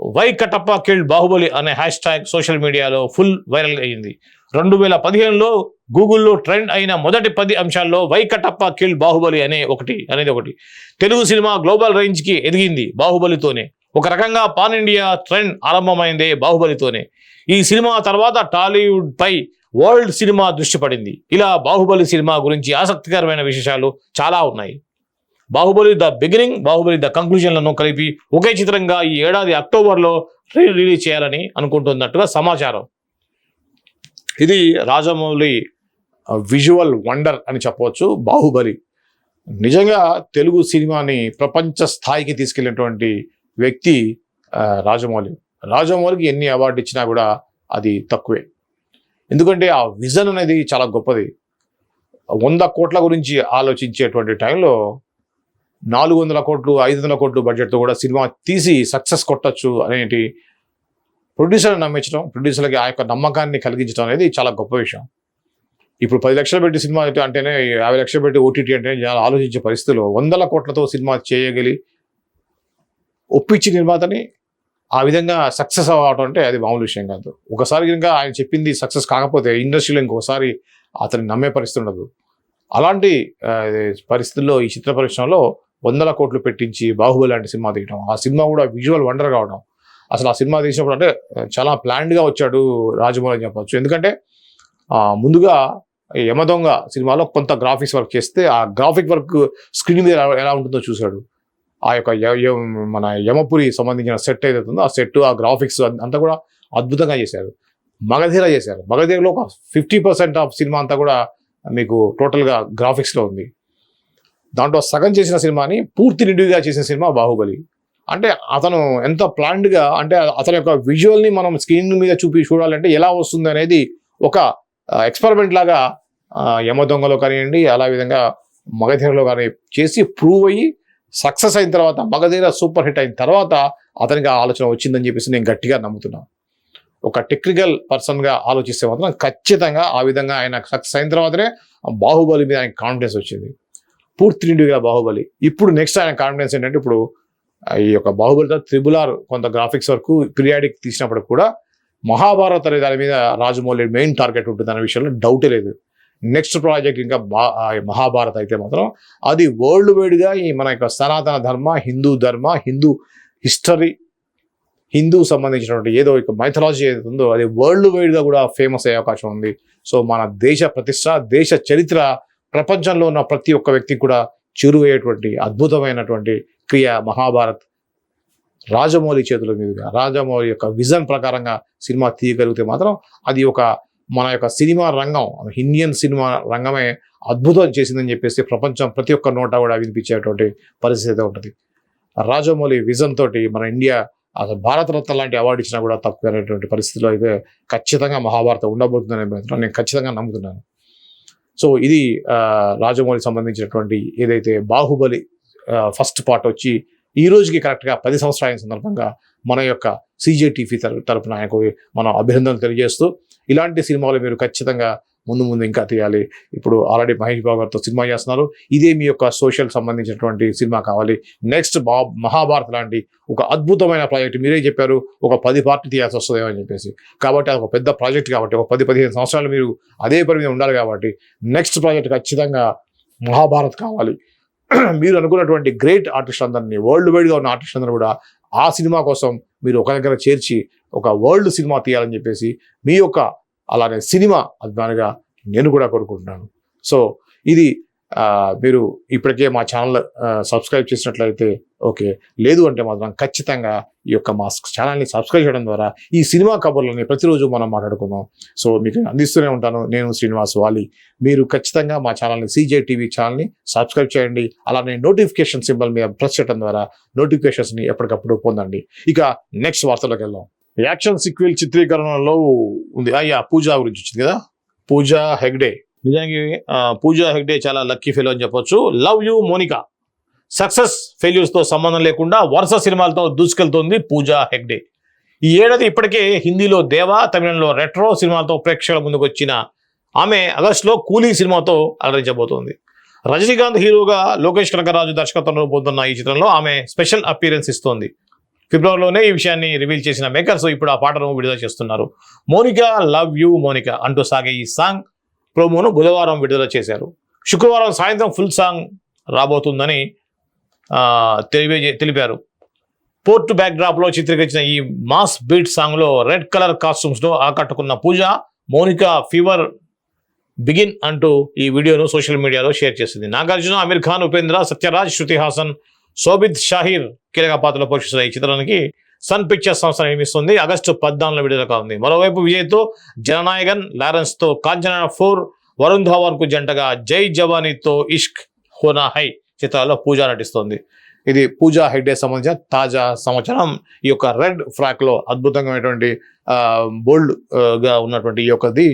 వై కటప్ప కిల్డ్ బాహుబలి అనే hashtag social media full viral అయ్యింది. రెండు వేల పదిహేనులో గూగుల్లో ట్రెండ్ అయిన మొదటి పది అంశాల్లో వై కట్టప్ప కిల్డ్ బాహుబలి అనే ఒకటి అనేది ఒకటి. తెలుగు సినిమా గ్లోబల్ రేంజ్కి ఎదిగింది బాహుబలితోనే. ఒక రకంగా పాన్ ఇండియా ట్రెండ్ ఆరంభమైందే బాహుబలితోనే. ఈ సినిమా తర్వాత టాలీవుడ్ పై వరల్డ్ సినిమా దృష్టి పడింది. ఇలా బాహుబలి సినిమా గురించి ఆసక్తికరమైన విశేషాలు చాలా ఉన్నాయి. Baahubali the beginning Baahubali the కంక్లూజన్లను కలిపి ఒకే చిత్రంగా ఈ ఏడాది అక్టోబర్లో రీ రిలీజ్ చేయాలని అనుకుంటున్నట్టుగా సమాచారం. ఇది రాజమౌళి విజువల్ వండర్ అని చెప్పవచ్చు బాహుబలి. నిజంగా తెలుగు సినిమాని ప్రపంచ స్థాయికి తీసుకెళ్ళినటువంటి వ్యక్తి రాజమౌళి. రాజమౌళికి ఎన్ని అవార్డు ఇచ్చినా కూడా అది తక్కువే. ఎందుకంటే ఆ విజన్ అనేది చాలా గొప్పది. వంద కోట్ల గురించి ఆలోచించేటువంటి టైంలో నాలుగు వందల కోట్లు ఐదు వందల కోట్లు బడ్జెట్తో కూడా సినిమా తీసి సక్సెస్ కొట్టచ్చు అనేటి ప్రొడ్యూసర్ని నమ్మించడం ప్రొడ్యూసర్లకి ఆ యొక్క నమ్మకాన్ని కలిగించడం అనేది చాలా గొప్ప విషయం. ఇప్పుడు పది లక్షలు పెట్టి సినిమా అంటేనే యాభై లక్షలు పెట్టి ఓటీటీ అంటే జనాలు ఆలోచించే పరిస్థితుల్లో వందల కోట్లతో సినిమా చేయగలి ఒప్పించి నిర్మాతని ఆ విధంగా సక్సెస్ అవ్వడం అంటే అది మామూలు విషయం కాదు. ఒకసారి ఇంకా ఆయన చెప్పింది సక్సెస్ కాకపోతే ఇండస్ట్రీలో ఇంకొకసారి అతన్ని నమ్మే పరిస్థితి ఉండదు. అలాంటి పరిస్థితుల్లో ఈ చిత్ర పరిశ్రమలో వందల కోట్లు పెట్టించి బాహుబలి లాంటి సినిమా తీయడం ఆ సినిమా కూడా విజువల్ వండర్ కావడం అసలు ఆ సినిమా తీసినప్పుడు అంటే చాలా ప్లాన్డ్గా వచ్చాడు రాజమౌళి అని చెప్పవచ్చు ఎందుకంటే ముందుగా యమదొంగ సినిమాలో కొంత గ్రాఫిక్స్ వర్క్ చేస్తే ఆ గ్రాఫిక్ వర్క్ స్క్రీన్ మీద ఎలా- ఎలా ఉంటుందో చూశాడు. ఆ యొక్క మన యమపురి సంబంధించిన సెట్ ఏదైతే ఉందో ఆ సెట్ ఆ గ్రాఫిక్స్ అంతా కూడా అద్భుతంగా చేశారు. మగధీర చేశారు. మగధీరలో ఒక ఫిఫ్టీ పర్సెంట్ ఆఫ్ సినిమా అంతా కూడా మీకు టోటల్గా గ్రాఫిక్స్లో ఉంది. దాంట్లో సగం చేసిన సినిమాని పూర్తి నిండుగా చేసిన సినిమా బాహుబలి. అంటే అతను ఎంత ప్లాన్డ్గా అంటే అతని యొక్క విజువల్ని మనం స్క్రీన్ మీద చూపి చూడాలంటే ఎలా వస్తుంది అనేది ఒక ఎక్స్పెరిమెంట్ లాగా యమ దొంగలో కానివ్వండి అలా విధంగా మగధీరలో కానీ చేసి ప్రూవ్ అయ్యి సక్సెస్ అయిన తర్వాత మగధీర సూపర్ హిట్ అయిన తర్వాత అతనికి ఆ ఆలోచన వచ్చిందని చెప్పేసి నేను గట్టిగా నమ్ముతున్నాను ఒక టెక్నికల్ పర్సన్గా ఆలోచిస్తే మాత్రం ఖచ్చితంగా ఆ విధంగా ఆయన సక్సెస్ అయిన తర్వాతనే ఆ బాహుబలి మీద ఆయన కాన్ఫిడెన్స్ వచ్చింది. పూర్తి నిండుగా బాహుబలి. ఇప్పుడు నెక్స్ట్ ఆయన కాన్ఫిడెన్స్ ఏంటంటే ఇప్పుడు ఈ యొక్క బాహుబలితో త్రిబుల్ ఆర్ కొంత గ్రాఫిక్స్ వరకు పిరియాడిక్ తీసినప్పుడు కూడా మహాభారత్ అనే దాని మీద రాజమౌళి మెయిన్ టార్గెట్ ఉంటుంది అనే విషయంలో డౌటే లేదు. నెక్స్ట్ ప్రాజెక్ట్ ఇంకా బా మహాభారత్ అయితే మాత్రం అది వరల్డ్ వైడ్గా ఈ మన యొక్క సనాతన ధర్మ హిందూ ధర్మ హిందూ హిస్టరీ హిందూ సంబంధించినటువంటి ఏదో ఒక మైథలాజీ ఏదైతే ఉందో అది వరల్డ్ వైడ్గా కూడా ఫేమస్ అయ్యే అవకాశం ఉంది. సో మన దేశ ప్రతిష్ట దేశ చరిత్ర ప్రపంచంలో ఉన్న ప్రతి ఒక్క వ్యక్తి కూడా చేరువయ్యేటువంటి అద్భుతమైనటువంటి క్రియ మహాభారత్ రాజమౌళి చేతుల మీదుగా రాజమౌళి యొక్క విజన్ ప్రకారంగా సినిమా తీయగలిగితే మాత్రం అది ఒక మన యొక్క సినిమా రంగం ఇండియన్ సినిమా రంగమే అద్భుతం చేసిందని చెప్పేసి ప్రపంచం ప్రతి ఒక్క నోట కూడా వినిపించేటువంటి పరిస్థితి అయితే ఉంటుంది. రాజమౌళి విజన్ తోటి మన ఇండియా అసలు భారతరత్న లాంటి అవార్డు ఇచ్చినా కూడా తక్కువైనటువంటి పరిస్థితిలో అయితే ఖచ్చితంగా మహాభారతం ఉండబోతుందని నేను ఖచ్చితంగా నమ్ముతున్నాను. సో ఇది రాజమౌళి సంబంధించినటువంటి ఏదైతే బాహుబలి ఫస్ట్ పార్ట్ వచ్చి ఈ రోజుకి కరెక్ట్గా పది సంవత్సరాల సందర్భంగా మన యొక్క సీజేటీవీ తరపున ఆయనకు మనం అభినందనలు తెలియజేస్తూ ఇలాంటి సినిమాలు మీరు ఖచ్చితంగా ముందు ముందు ఇంకా తీయాలి. ఇప్పుడు ఆల్రెడీ మహేష్ బాబు గారితో సినిమా చేస్తున్నారు. ఇదే మీ యొక్క సోషల్ సంబంధించినటువంటి సినిమా కావాలి. నెక్స్ట్ బా మహాభారత్ లాంటి ఒక అద్భుతమైన ప్రాజెక్ట్ మీరే చెప్పారు. ఒక పది పార్టీ తీయాల్సి వస్తుందేమో అని చెప్పేసి. కాబట్టి అది ఒక పెద్ద ప్రాజెక్ట్ కాబట్టి ఒక పది పదిహేను సంవత్సరాలు మీరు అదే పని మీద ఉండాలి కాబట్టి నెక్స్ట్ ప్రాజెక్ట్ ఖచ్చితంగా మహాభారత్ కావాలి. మీరు అనుకున్నటువంటి గ్రేట్ ఆర్టిస్ట్ అందరినీ వరల్డ్ వైడ్గా ఉన్న ఆర్టిస్ట్ అందరూ కూడా ఆ సినిమా కోసం మీరు ఒక దగ్గర చేర్చి ఒక వరల్డ్ సినిమా తీయాలని చెప్పేసి మీ యొక్క అలానే సినిమా అభిమానిగా నేను కూడా కోరుకుంటున్నాను. సో ఇది మీరు ఇప్పటికే మా ఛానల్ సబ్స్క్రైబ్ చేసినట్లయితే ఓకే. లేదు అంటే మాత్రం ఖచ్చితంగా ఈ యొక్క మా ఛానల్ని సబ్స్క్రైబ్ చేయడం ద్వారా ఈ సినిమా కబుర్లని ప్రతిరోజు మనం మాట్లాడుకుందాం. సో మీకు అందిస్తూనే ఉంటాను. నేను శ్రీనివాస్ వాలి. మీరు ఖచ్చితంగా మా ఛానల్ని సీజే టీవీ ఛానల్ని సబ్స్క్రైబ్ చేయండి. అలానే నోటిఫికేషన్ సింబల్ మీద ప్రెస్ చేయడం ద్వారా నోటిఫికేషన్స్ని ఎప్పటికప్పుడు పొందండి. ఇక నెక్స్ట్ వార్తలోకి వెళ్దాం. యాక్షన్ సిక్వెల్ చిత్రీకరణలో ఉంది. అయ్యా పూజ గురించి వచ్చింది కదా? పూజా హెగ్డే. నిజానికి పూజా హెగ్డే చాలా లక్కీ ఫెలో అని చెప్పొచ్చు. Love you Monica. సక్సెస్ ఫెయిల్యూర్స్తో సంబంధం లేకుండా వరుస సినిమాలతో దూసుకెళ్తోంది పూజా హెగ్డే. ఈ ఏడాది ఇప్పటికే హిందీలో దేవా తమిళంలో రెట్రో సినిమాలతో ప్రేక్షకుల ముందుకు వచ్చిన ఆమె ఆగస్టులో కూలీ సినిమాతో అలరించబోతోంది. రజనీకాంత్ హీరోగా లోకేష్ కనకరాజు దర్శకత్వంలో పోతున్న ఈ చిత్రంలో ఆమె స్పెషల్ అపీరెన్స్ ఇస్తోంది. ఫిబ్రవరిలోనే ఈ విషయాన్ని రివీల్ చేసిన మేకర్స్ ఇప్పుడు ఆ పాటను విడుదల చేస్తున్నారు. మోనికా లవ్ యూ మోనికా అంటూ సాగే ఈ సాంగ్ ప్రోమోను బుధవారం విడుదల చేశారు. శుక్రవారం సాయంత్రం ఫుల్ సాంగ్ రాబోతుందని తెలియజే తెలిపారు. పోర్ట్ బ్యాక్డ్రాప్లో చిత్రీకరించిన ఈ మాస్ బీట్ సాంగ్లో రెడ్ కలర్ కాస్ట్యూమ్స్లో ఆకట్టుకున్న పూజ మోనికా ఫీవర్ బిగిన్ అంటూ ఈ వీడియోను సోషల్ మీడియాలో షేర్ చేసింది. నాగార్జున అమీర్ ఖాన్ ఉపేంద్ర సత్యరాజ్ శృతి హాసన్ శోభిత్ షాహీర్ కీలక పాత్రలో పోషిస్తున్న ఈ చిత్రానికి సన్ పిక్చర్స్ సంస్థ నిర్మిస్తుంది. ఆగస్టు పద్నాలుగులో విడుదల కానుంది. మరోవైపు విజయ్తో జననాయగన్ లారెన్స్తో కాంచనా ఫోర్ వరుణ్ ధావన్కు జంటగా జై జవానీతో ఇష్క్ హోనా హై చిత్రాల్లో పూజ నటిస్తోంది. ఇది పూజా హెగ్డే సంబంధించిన తాజా సమాచారం ఈ యొక్క రెడ్ ఫ్రాక్లో అద్భుతమైనటువంటి బోల్డ్గా ఉన్నటువంటి ఈ యొక్కది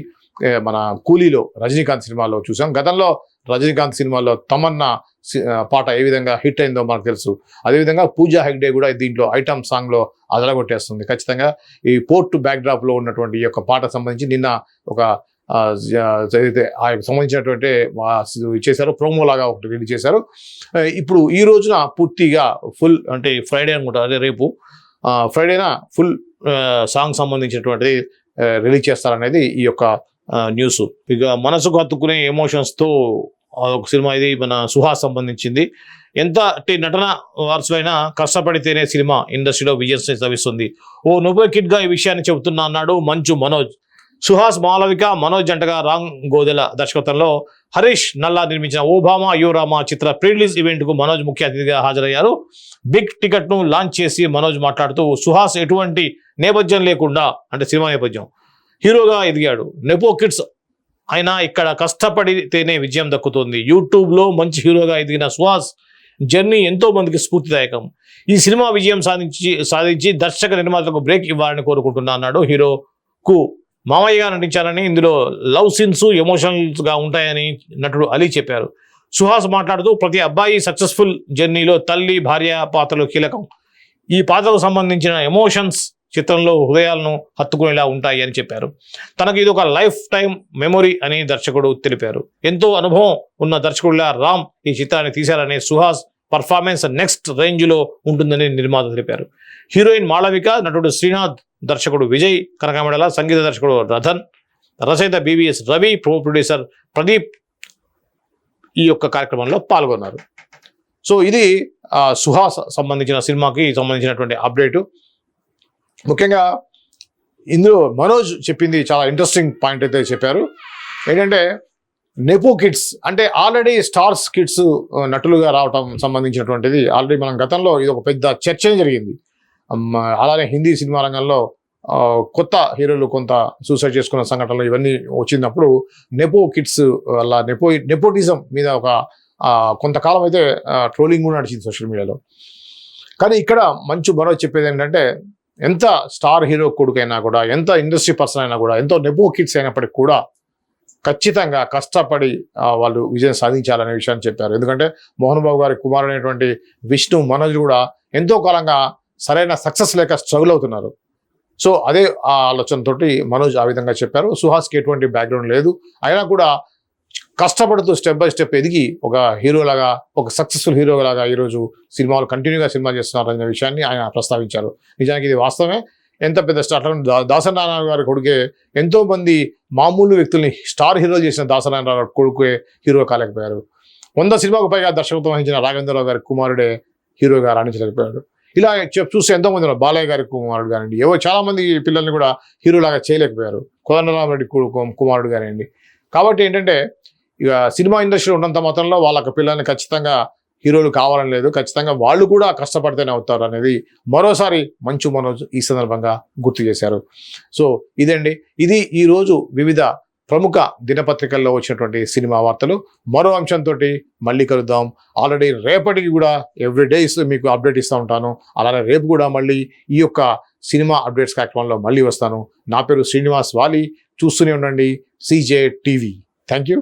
మన కూలీలో రజనీకాంత్ సినిమాలో చూసాం. గతంలో రజనీకాంత్ సినిమాలో తమన్నా సి- పాట ఏ విధంగా హిట్ అయిందో మనకు తెలుసు. అదేవిధంగా పూజా హెగ్డే కూడా దీంట్లో ఐటమ్ సాంగ్లో అదలగొట్టేస్తుంది ఖచ్చితంగా ఈ పోర్ట్ బ్యాక్డ్రాప్లో ఉన్నటువంటి ఈ యొక్క పాట సంబంధించి నిన్న ఒక ఆ, ఏదైతే ఆ యొక్క సంబంధించినటువంటి చేశారు ప్రోమో లాగా ఒకటి రిలీజ్ చేశారు. ఇప్పుడు ఈ రోజున పూర్తిగా ఫుల్ అంటే ఫ్రైడే అనుకుంటారు అదే రేపు ఫ్రైడేనా ఫ్రైడేన ఫుల్ సాంగ్ సంబంధించినటువంటిది రిలీజ్ చేస్తారనేది ఈ యొక్క న్యూస్. ఇక మనసుకు హత్తుకునే ఎమోషన్స్తో ఒక సినిమా ఇది మన సుహాస్ సంబంధించింది. ఎంత నటన వారసులైనా కష్టపడితేనే సినిమా ఇండస్ట్రీలో విజయం సాధిస్తుంది. ఓ నువ్వే కిడ్గా ఈ విషయాన్ని చెబుతున్నా అన్నాడు మంచు మనోజ్. సుహాస్ మాలవిక మనోజ్ జంటగా రాంగ్ గోదెల దర్శకత్వంలో హరీష్ నల్లా నిర్మించిన ఓబామా యువరామా చిత్ర ప్రీ రిలీజ్ ఈవెంట్కు మనోజ్ ముఖ్య అతిథిగా హాజరయ్యారు. బిగ్ టికెట్ను లాంచ్ చేసి మనోజ్ మాట్లాడుతూ సుహాస్ ఎటువంటి నేపథ్యం లేకుండా అంటే సినిమా నేపథ్యం. హీరోగా ఎదిగాడు. నెపో కిడ్స్ అయినా ఇక్కడ కష్టపడితేనే విజయం దక్కుతుంది. యూట్యూబ్లో మంచి హీరోగా ఎదిగిన సుహాస్ జర్నీ ఎంతో మందికి స్ఫూర్తిదాయకం. ఈ సినిమా విజయం సాధించి సాధించి దర్శక నిర్మాతలకు బ్రేక్ ఇవ్వాలని కోరుకుంటున్నా అన్నాడు హీరోకు. మామయ్యగా నటించాలని ఇందులో లవ్ సీన్స్ ఎమోషనల్స్గా ఉంటాయని నటుడు అలీ చెప్పారు. సుహాస్ మాట్లాడుతూ ప్రతి అబ్బాయి సక్సెస్ఫుల్ జర్నీలో తల్లి భార్య పాత్రలు కీలకం. ఈ పాత్రకు సంబంధించిన ఎమోషన్స్ చిత్రంలో హృదయాలను హత్తుకునేలా ఉంటాయి అని చెప్పారు. తనకు ఇది ఒక లైఫ్ టైం మెమొరీ అని దర్శకుడు తెలిపారు. ఎంతో అనుభవం ఉన్న దర్శకుడిలా రామ్ ఈ చిత్రాన్ని తీశారని సుహాస్ పర్ఫార్మెన్స్ నెక్స్ట్ రేంజ్లో ఉంటుందని నిర్మాత తెలిపారు. హీరోయిన్ మాళవిక నటుడు శ్రీనాథ్ దర్శకుడు విజయ్ కనకమెడల సంగీత దర్శకుడు రథన్ రచయిత BVS Ravi pro producer Pradeep ఈ యొక్క కార్యక్రమంలో పాల్గొన్నారు. సో ఇది సుహాస్ సంబంధించిన సినిమాకి సంబంధించినటువంటి అప్డేటు. ముఖ్యంగా ఇందులో మనోజ్ చెప్పింది చాలా ఇంట్రెస్టింగ్ పాయింట్ అయితే చెప్పారు. ఏంటంటే నెపో కిడ్స్ అంటే ఆల్రెడీ స్టార్స్ కిడ్స్ నటులుగా రావటం సంబంధించినటువంటిది. ఆల్రెడీ మనం గతంలో ఇది ఒక పెద్ద చర్చ జరిగింది. అలానే హిందీ సినిమా రంగంలో కొత్త హీరోలు కొంత సూసైడ్ చేసుకున్న సంఘటనలు ఇవన్నీ వచ్చినప్పుడు నెపో కిడ్స్ వల్ల నెపో నెపోటిజం మీద ఒక కొంతకాలం అయితే ట్రోలింగ్ కూడా నడిచింది సోషల్ మీడియాలో కానీ ఇక్కడ మంచు మరో చెప్పేది ఏంటంటే ఎంత స్టార్ హీరో కొడుకైనా కూడా ఎంత ఇండస్ట్రీ పర్సన్ అయినా కూడా ఎంతో నెబో కిడ్స్ అయినప్పటికీ కూడా ఖచ్చితంగా కష్టపడి వాళ్ళు విజయం సాధించాలనే విషయాన్ని చెప్పారు. ఎందుకంటే మోహన్ బాబు గారి కుమారుడైనటువంటి విష్ణు మనోజ్ కూడా ఎంతో కాలంగా సరైన సక్సెస్ లేక స్ట్రగుల్ అవుతున్నారు. సో అదే ఆ ఆలోచనతోటి మనోజ్ ఆ విధంగా చెప్పారు. సుహాస్కి ఎటువంటి బ్యాక్గ్రౌండ్ లేదు. అయినా కూడా కష్టపడుతూ స్టెప్ బై స్టెప్ ఎదిగి ఒక హీరోలాగా ఒక సక్సెస్ఫుల్ హీరోలాగా ఈరోజు సినిమాలు కంటిన్యూగా సినిమా చేస్తున్నారు అనే విషయాన్ని ఆయన ప్రస్తావించారు. నిజానికి ఇది వాస్తవమే. ఎంత పెద్ద స్టార్ దాసనారాయణ గారి కొడుకే ఎంతోమంది మామూలు వ్యక్తుల్ని స్టార్ హీరో చేసిన దాసనారాయణ గారి కొడుకే హీరో కాలేకపోయారు. వంద సినిమాకు పైగా దర్శకత్వం వహించిన రాఘవేంద్రరావు గారి కుమారుడే హీరోగా రాణించలేకపోయాడు. ఇలా చెప్ చూస్తే ఎంతోమంది ఉన్నారు. బాలయ్య గారి కుమారుడు కానివ్వండి ఏవో చాలామంది పిల్లల్ని కూడా హీరోలాగా చేయలేకపోయారు. కోదండరామరెడ్డి కుమారుడు కానివ్వండి. కాబట్టి ఏంటంటే ఇక సినిమా ఇండస్ట్రీ ఉన్నంత మాత్రంలో వాళ్ళకి పిల్లల్ని ఖచ్చితంగా హీరోలు కావాలని లేదు. ఖచ్చితంగా వాళ్ళు కూడా కష్టపడితేనే అవుతారు అనేది మరోసారి మంచు మనోజ్ ఈ సందర్భంగా గుర్తు చేశారు. సో ఇదండి. ఇది ఈరోజు వివిధ ప్రముఖ దినపత్రికల్లో వచ్చినటువంటి సినిమా వార్తలు. మరో అంశంతో మళ్ళీ కలుద్దాం. ఆల్రెడీ రేపటికి కూడా ఎవ్రీ డేస్ మీకు అప్డేట్ ఇస్తూ ఉంటాను. అలానే రేపు కూడా మళ్ళీ ఈ యొక్క సినిమా అప్డేట్స్ కార్యక్రమంలో మళ్ళీ వస్తాను. నా పేరు శ్రీనివాస్ వాలి. చూస్తూనే ఉండండి. CJ TV. Thank you.